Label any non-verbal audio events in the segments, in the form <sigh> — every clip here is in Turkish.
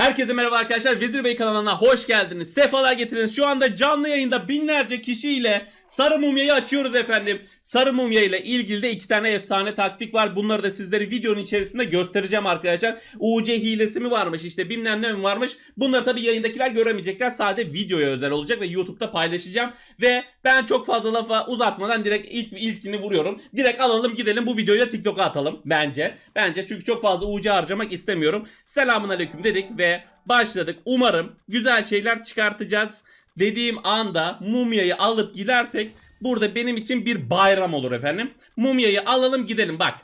Herkese merhaba arkadaşlar. Vezir Bey kanalına hoş geldiniz. Sefalar getiriniz. Şu anda canlı yayında binlerce kişiyle Sarı Mumya'yı açıyoruz efendim. Sarı Mumya ile ilgili de iki tane efsane taktik var. Bunları da sizlere videonun içerisinde göstereceğim arkadaşlar. UC hilesi mi varmış işte bilmem ne mi varmış. Bunları tabi yayındakiler göremeyecekler. Sadece videoya özel olacak ve YouTube'da paylaşacağım. Ve ben çok fazla lafa uzatmadan direkt ilk ilkini vuruyorum. Direkt alalım gidelim bu videoyu da TikTok'a atalım bence. Bence çünkü çok fazla UC harcamak istemiyorum. Selamun aleyküm dedik ve başladık. Umarım güzel şeyler çıkartacağız. Dediğim anda mumyayı alıp gidersek burada benim için bir bayram olur efendim. Mumyayı alalım gidelim bak.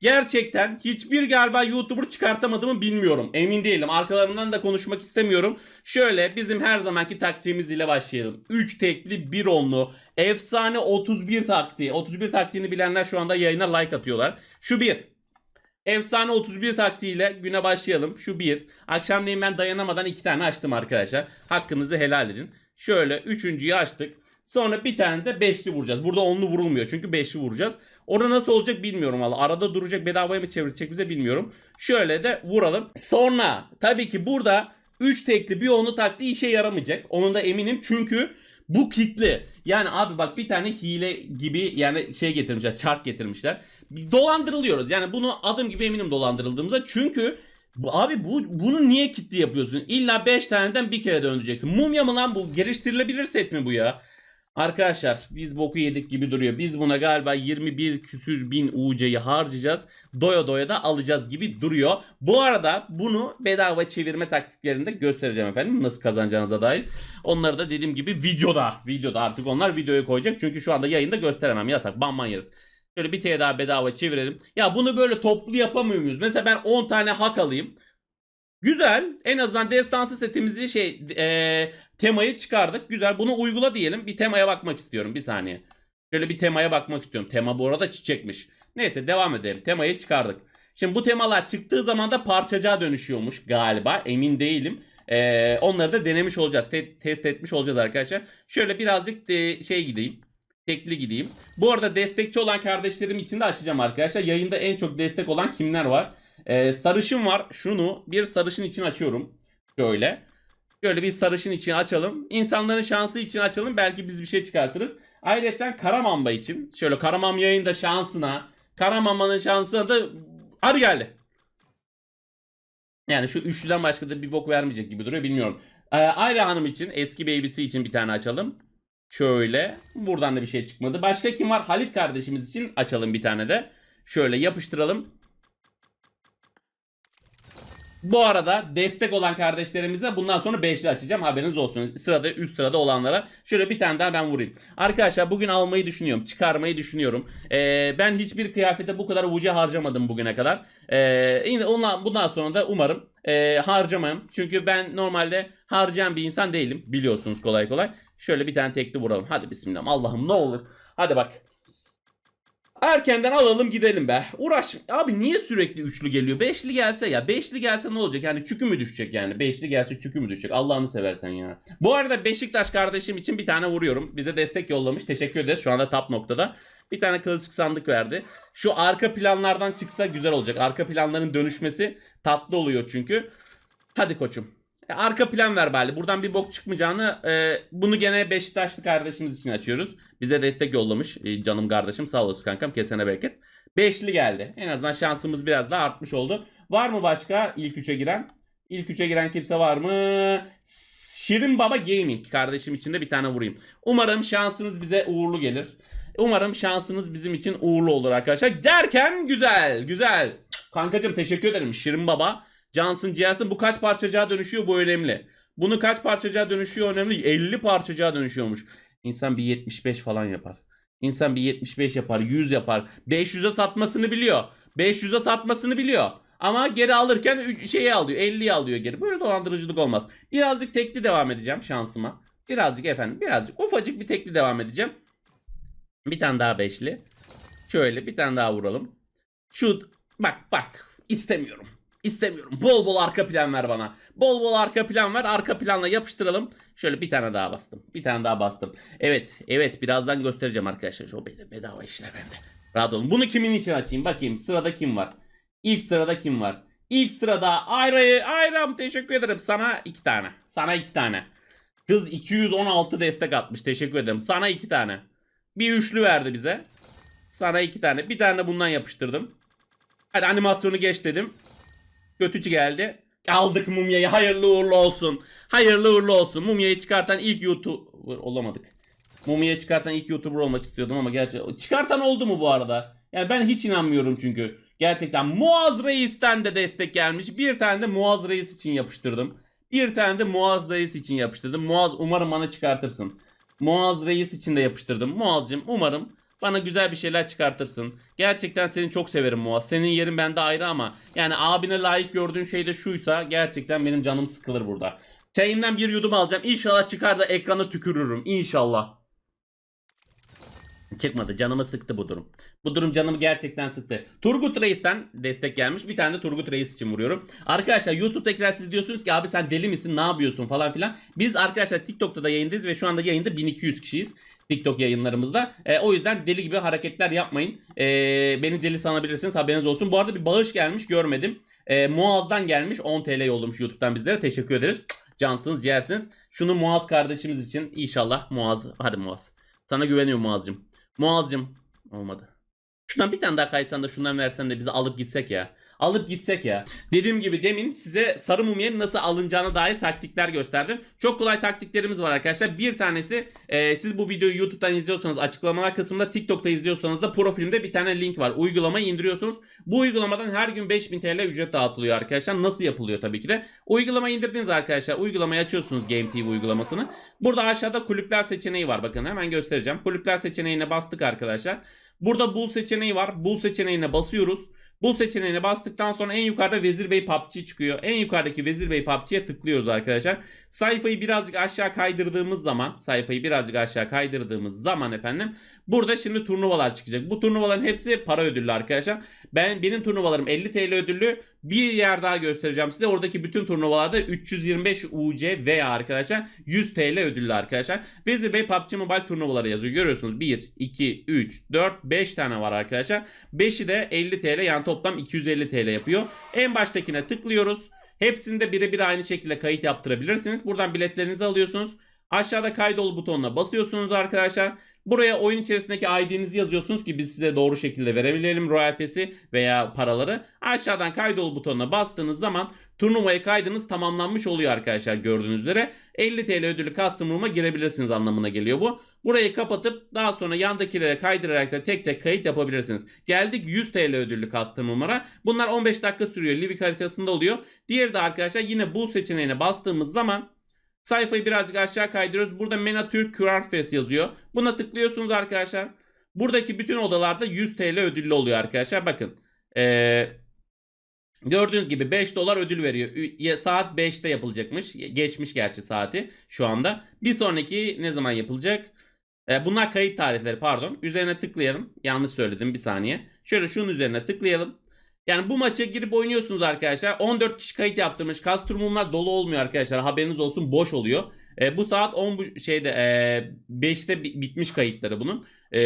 Gerçekten hiçbir galiba YouTuber çıkartamadığımı bilmiyorum. Emin değilim. Arkalarından da konuşmak istemiyorum. Şöyle bizim her zamanki taktiğimiz ile başlayalım. 3 tekli 1 onlu. Efsane 31 taktiği. 31 taktiğini bilenler şu anda yayına like atıyorlar. Şu 1. Efsane 31 taktiğiyle güne başlayalım. Şu 1. Akşamleyin ben dayanamadan 2 tane açtım arkadaşlar. Hakkınızı helal edin. Şöyle üçüncüyü açtık. Sonra bir tane de beşli vuracağız. Burada onlu vurulmuyor çünkü beşli vuracağız. Orada nasıl olacak bilmiyorum valla. Arada duracak bedavaya mı çevirecek bize bilmiyorum. Şöyle de vuralım. Sonra tabii ki burada 3 tekli bir onlu taktiği işe yaramayacak. Onun da eminim çünkü bu kitli. Yani abi bak bir tane hile gibi yani şey getirmişler, çark getirmişler. Dolandırılıyoruz. Yani bunu adım gibi eminim dolandırıldığımıza. Çünkü bu, abi bu bunu niye kitli yapıyorsun? İlla 5 taneden bir kere döndüreceksin. Mumya mı lan bu? Geliştirilebilir set mi bu ya? Arkadaşlar biz boku yedik gibi duruyor. Biz buna galiba 21 küsür bin UC'yi harcayacağız. Doya doya da alacağız gibi duruyor. Bu arada bunu bedava çevirme taktiklerini de göstereceğim efendim. Nasıl kazanacağınıza dair. Onları da dediğim gibi videoda. Videoda artık onlar videoya koyacak. Çünkü şu anda yayında gösteremem. Yasak. Banman yeriz. Şöyle bir kere daha bedava çevirelim. Ya bunu böyle toplu yapamıyor muyuz? Mesela ben 10 tane hak alayım. Güzel. En azından destansı setimizi şey e, temayı çıkardık. Güzel. Bunu uygula diyelim. Bir temaya bakmak istiyorum. Bir saniye. Şöyle bir temaya bakmak istiyorum. Tema bu arada çiçekmiş. Neyse devam edelim. Temayı çıkardık. Şimdi bu temalar çıktığı zaman da parçacığa dönüşüyormuş galiba. Emin değilim. Ee, onları da denemiş olacağız. Te- test etmiş olacağız arkadaşlar. Şöyle birazcık de şey gideyim. Tekli gideyim. Bu arada destekçi olan kardeşlerim için de açacağım arkadaşlar. Yayında en çok destek olan kimler var? Ee, sarışın var. Şunu bir sarışın için açıyorum. Şöyle. Şöyle bir sarışın için açalım. İnsanların şansı için açalım. Belki biz bir şey çıkartırız. Ayrıca Karamamba için. Şöyle Karamam yayında şansına. Karamamba'nın şansına da arı geldi. Yani şu üçlüden başka da bir bok vermeyecek gibi duruyor bilmiyorum. Ee, Ayra Hanım için eski baby'si için bir tane açalım. Şöyle. Buradan da bir şey çıkmadı. Başka kim var? Halit kardeşimiz için açalım bir tane de. Şöyle yapıştıralım. Bu arada destek olan kardeşlerimize bundan sonra beşli açacağım. Haberiniz olsun. Sırada üst sırada olanlara. Şöyle bir tane daha ben vurayım. Arkadaşlar bugün almayı düşünüyorum. Çıkarmayı düşünüyorum. Ee, ben hiçbir kıyafete bu kadar ucu harcamadım bugüne kadar. Ee, yine bundan sonra da umarım e, harcamam. Çünkü ben normalde harcayan bir insan değilim. Biliyorsunuz kolay kolay. Şöyle bir tane tekli vuralım. Hadi bismillah. Allah'ım ne olur. Hadi bak. Erkenden alalım gidelim be. Uğraş. Abi niye sürekli üçlü geliyor? Beşli gelse ya. Beşli gelse ne olacak? Yani çükü mü düşecek yani? Beşli gelse çükü mü düşecek? Allah'ını seversen ya. Bu arada Beşiktaş kardeşim için bir tane vuruyorum. Bize destek yollamış. Teşekkür ederiz. Şu anda top noktada. Bir tane klasik sandık verdi. Şu arka planlardan çıksa güzel olacak. Arka planların dönüşmesi tatlı oluyor çünkü. Hadi koçum. Arka plan ver bari. Buradan bir bok çıkmayacağını e, bunu gene Beşiktaşlı kardeşimiz için açıyoruz. Bize destek yollamış e, canım kardeşim. Sağ olasın kankam. Kesene bereket. Beşli geldi. En azından şansımız biraz daha artmış oldu. Var mı başka ilk üçe giren? İlk üçe giren kimse var mı? Şirin Baba Gaming kardeşim için de bir tane vurayım. Umarım şansınız bize uğurlu gelir. Umarım şansınız bizim için uğurlu olur arkadaşlar. Derken güzel güzel. Kankacım teşekkür ederim Şirin Baba. Cansın ciğersin bu kaç parçacığa dönüşüyor bu önemli. Bunu kaç parçacığa dönüşüyor önemli. 50 parçacığa dönüşüyormuş. İnsan bir 75 falan yapar. İnsan bir 75 yapar, 100 yapar. 500'e satmasını biliyor. 500'e satmasını biliyor. Ama geri alırken şeyi alıyor. 50'yi alıyor geri. Böyle dolandırıcılık olmaz. Birazcık tekli devam edeceğim şansıma. Birazcık efendim. Birazcık ufacık bir tekli devam edeceğim. Bir tane daha beşli. Şöyle bir tane daha vuralım. Şu bak bak istemiyorum. İstemiyorum. Bol bol arka plan ver bana. Bol bol arka plan ver. Arka planla yapıştıralım. Şöyle bir tane daha bastım. Bir tane daha bastım. Evet. Evet. Birazdan göstereceğim arkadaşlar. Bed- bedava işler bende. Rahat olun. Bunu kimin için açayım? Bakayım. Sırada kim var? İlk sırada kim var? İlk sırada Ayra'yı Ayram teşekkür ederim. Sana iki tane. Sana iki tane. Kız 216 destek atmış. Teşekkür ederim. Sana iki tane. Bir üçlü verdi bize. Sana iki tane. Bir tane bundan yapıştırdım. Hadi animasyonu geç dedim. Kötücü geldi. Aldık mumyayı. Hayırlı uğurlu olsun. Hayırlı uğurlu olsun. Mumyayı çıkartan ilk YouTuber olamadık. Mumyayı çıkartan ilk YouTuber olmak istiyordum ama gerçekten çıkartan oldu mu bu arada? Yani ben hiç inanmıyorum çünkü. Gerçekten Muaz Reis'ten de destek gelmiş. Bir tane de Muaz Reis için yapıştırdım. Bir tane de Muaz Reis için yapıştırdım. Muaz umarım bana çıkartırsın. Muaz Reis için de yapıştırdım. Muaz'cığım umarım bana güzel bir şeyler çıkartırsın. Gerçekten seni çok severim Muaz. Senin yerin bende ayrı ama yani abine layık gördüğün şey de şuysa gerçekten benim canım sıkılır burada. Çayımdan bir yudum alacağım. İnşallah çıkar da ekrana tükürürüm. İnşallah. Çıkmadı. Canımı sıktı bu durum. Bu durum canımı gerçekten sıktı. Turgut Reis'ten destek gelmiş. Bir tane de Turgut Reis için vuruyorum. Arkadaşlar YouTube tekrar siz diyorsunuz ki abi sen deli misin ne yapıyorsun falan filan. Biz arkadaşlar TikTok'ta da yayındayız ve şu anda yayında 1200 kişiyiz. TikTok yayınlarımızda. E, o yüzden deli gibi hareketler yapmayın. E, beni deli sanabilirsiniz haberiniz olsun. Bu arada bir bağış gelmiş görmedim. E, Muaz'dan gelmiş 10 TL yollamış YouTube'dan bizlere. Teşekkür ederiz. Cansınız yersiniz. Şunu Muaz kardeşimiz için inşallah Muaz. Hadi Muaz. Sana güveniyorum Muaz'cığım. Muaz'cığım. Olmadı. Şundan bir tane daha kaysan da şundan versen de bizi alıp gitsek ya. Alıp gitsek ya. Dediğim gibi demin size sarı mumyanın nasıl alınacağına dair taktikler gösterdim. Çok kolay taktiklerimiz var arkadaşlar. Bir tanesi e, siz bu videoyu YouTube'dan izliyorsanız açıklamalar kısmında TikTok'ta izliyorsanız da profilimde bir tane link var. Uygulamayı indiriyorsunuz. Bu uygulamadan her gün 5000 TL ücret dağıtılıyor arkadaşlar. Nasıl yapılıyor tabii ki de. Uygulamayı indirdiniz arkadaşlar. Uygulamayı açıyorsunuz Game TV uygulamasını. Burada aşağıda kulüpler seçeneği var. Bakın hemen göstereceğim. Kulüpler seçeneğine bastık arkadaşlar. Burada bul seçeneği var. Bul seçeneğine basıyoruz. Bu seçeneğine bastıktan sonra en yukarıda Vezir Bey PUBG çıkıyor. En yukarıdaki Vezir Bey PUBG'ye tıklıyoruz arkadaşlar. Sayfayı birazcık aşağı kaydırdığımız zaman, sayfayı birazcık aşağı kaydırdığımız zaman efendim burada şimdi turnuvalar çıkacak. Bu turnuvaların hepsi para ödüllü arkadaşlar. Ben benim turnuvalarım 50 TL ödüllü. Bir yer daha göstereceğim size. Oradaki bütün turnuvalarda 325 UC veya arkadaşlar 100 TL ödüllü arkadaşlar. Vezir Bey PUBG Mobile turnuvaları yazıyor. Görüyorsunuz 1, 2, 3, 4, 5 tane var arkadaşlar. 5'i de 50 TL yani toplam 250 TL yapıyor. En baştakine tıklıyoruz. Hepsinde birebir aynı şekilde kayıt yaptırabilirsiniz. Buradan biletlerinizi alıyorsunuz. Aşağıda kaydol butonuna basıyorsunuz arkadaşlar. Buraya oyun içerisindeki ID'nizi yazıyorsunuz ki biz size doğru şekilde verebilelim Royal Pass'i veya paraları. Aşağıdan kaydol butonuna bastığınız zaman turnuvaya kaydınız tamamlanmış oluyor arkadaşlar gördüğünüz üzere. 50 TL ödülü custom room'a girebilirsiniz anlamına geliyor bu. Burayı kapatıp daha sonra yandakilere kaydırarak da tek tek kayıt yapabilirsiniz. Geldik 100 TL ödüllü custom room'lara. Bunlar 15 dakika sürüyor. Livik haritasında oluyor. Diğeri de arkadaşlar yine bu seçeneğine bastığımız zaman Sayfayı birazcık aşağı kaydırıyoruz. Burada Mena Türk QR Fest yazıyor. Buna tıklıyorsunuz arkadaşlar. Buradaki bütün odalarda 100 TL ödüllü oluyor arkadaşlar. Bakın. Ee, gördüğünüz gibi 5 dolar ödül veriyor. Saat 5'te yapılacakmış. Geçmiş gerçi saati şu anda. Bir sonraki ne zaman yapılacak? Ee, bunlar kayıt tarihleri pardon. Üzerine tıklayalım. Yanlış söyledim bir saniye. Şöyle şunun üzerine tıklayalım. Yani bu maça girip oynuyorsunuz arkadaşlar. 14 kişi kayıt yaptırmış. Custom'lar dolu olmuyor arkadaşlar. Haberiniz olsun boş oluyor. E, bu saat 10 bu şeyde e, 5'te bi- bitmiş kayıtları bunun. E,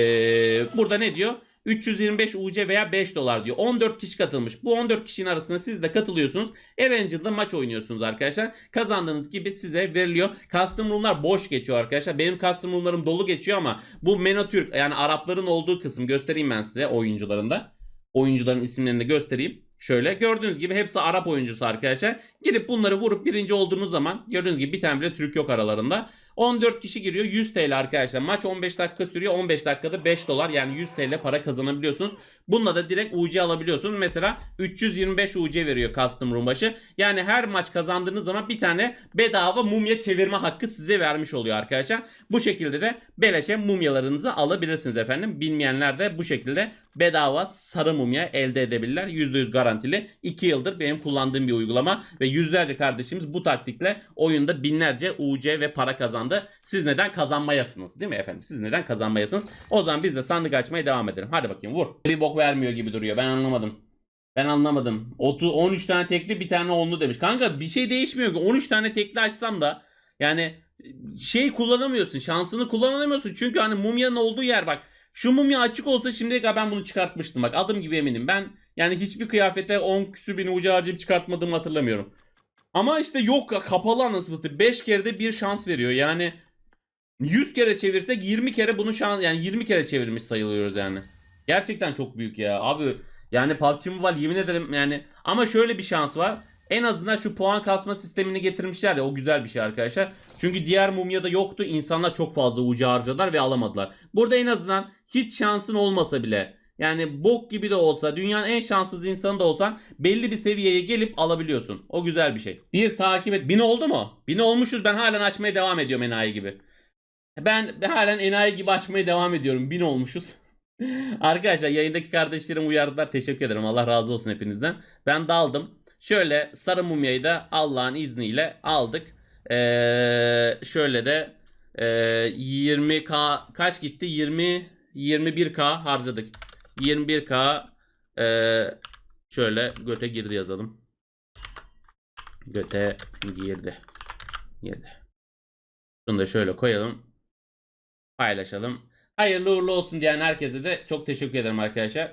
burada ne diyor? 325 UC veya 5 dolar diyor. 14 kişi katılmış. Bu 14 kişinin arasında siz de katılıyorsunuz. Erangel'da maç oynuyorsunuz arkadaşlar. Kazandığınız gibi size veriliyor. Custom room'lar boş geçiyor arkadaşlar. Benim custom room'larım dolu geçiyor ama bu Menatürk yani Arapların olduğu kısım göstereyim ben size oyuncularında oyuncuların isimlerini de göstereyim. Şöyle gördüğünüz gibi hepsi Arap oyuncusu arkadaşlar. Girip bunları vurup birinci olduğunuz zaman gördüğünüz gibi bir tane bile Türk yok aralarında. 14 kişi giriyor 100 TL arkadaşlar. Maç 15 dakika sürüyor 15 dakikada 5 dolar yani 100 TL para kazanabiliyorsunuz. Bununla da direkt UC alabiliyorsunuz. Mesela 325 UC veriyor custom room başı. Yani her maç kazandığınız zaman bir tane bedava mumya çevirme hakkı size vermiş oluyor arkadaşlar. Bu şekilde de beleşe mumyalarınızı alabilirsiniz efendim. Bilmeyenler de bu şekilde bedava sarı mumya elde edebilirler. %100 garantili. 2 yıldır benim kullandığım bir uygulama ve yüzlerce kardeşimiz bu taktikle oyunda binlerce UC ve para kazandı. Siz neden kazanmayasınız değil mi efendim? Siz neden kazanmayasınız? O zaman biz de sandık açmaya devam edelim. Hadi bakayım vur. Bir bok vermiyor gibi duruyor. Ben anlamadım. Ben anlamadım. 30, 13 tane tekli bir tane onlu demiş. Kanka bir şey değişmiyor ki. 13 tane tekli açsam da yani şey kullanamıyorsun. Şansını kullanamıyorsun. Çünkü hani mumyanın olduğu yer bak. Şu mumya açık olsa şimdiye kadar ben bunu çıkartmıştım. Bak adım gibi eminim. Ben Yani hiçbir kıyafete 10 küsür bin ucu harcayıp çıkartmadığımı hatırlamıyorum. Ama işte yok kapalı anasını satayım. 5 kere de bir şans veriyor. Yani 100 kere çevirsek 20 kere bunu şans yani 20 kere çevirmiş sayılıyoruz yani. Gerçekten çok büyük ya. Abi yani PUBG Mobile yemin ederim yani ama şöyle bir şans var. En azından şu puan kasma sistemini getirmişler ya o güzel bir şey arkadaşlar. Çünkü diğer mumyada yoktu. İnsanlar çok fazla ucu harcadılar ve alamadılar. Burada en azından hiç şansın olmasa bile yani bok gibi de olsa dünyanın en şanssız insanı da olsan belli bir seviyeye gelip alabiliyorsun. O güzel bir şey. Bir takip et. Bin oldu mu? Bin olmuşuz ben halen açmaya devam ediyorum enayi gibi. Ben halen enayi gibi açmaya devam ediyorum. Bin olmuşuz. <laughs> Arkadaşlar yayındaki kardeşlerim uyardılar. Teşekkür ederim. Allah razı olsun hepinizden. Ben daldım. Şöyle sarı mumyayı da Allah'ın izniyle aldık. Ee, şöyle de e, 20k kaç gitti? 20 21k harcadık. 21k e, şöyle göte girdi yazalım. Göte girdi. Girdi. Bunu da şöyle koyalım. Paylaşalım. Hayırlı uğurlu olsun diyen herkese de çok teşekkür ederim arkadaşlar.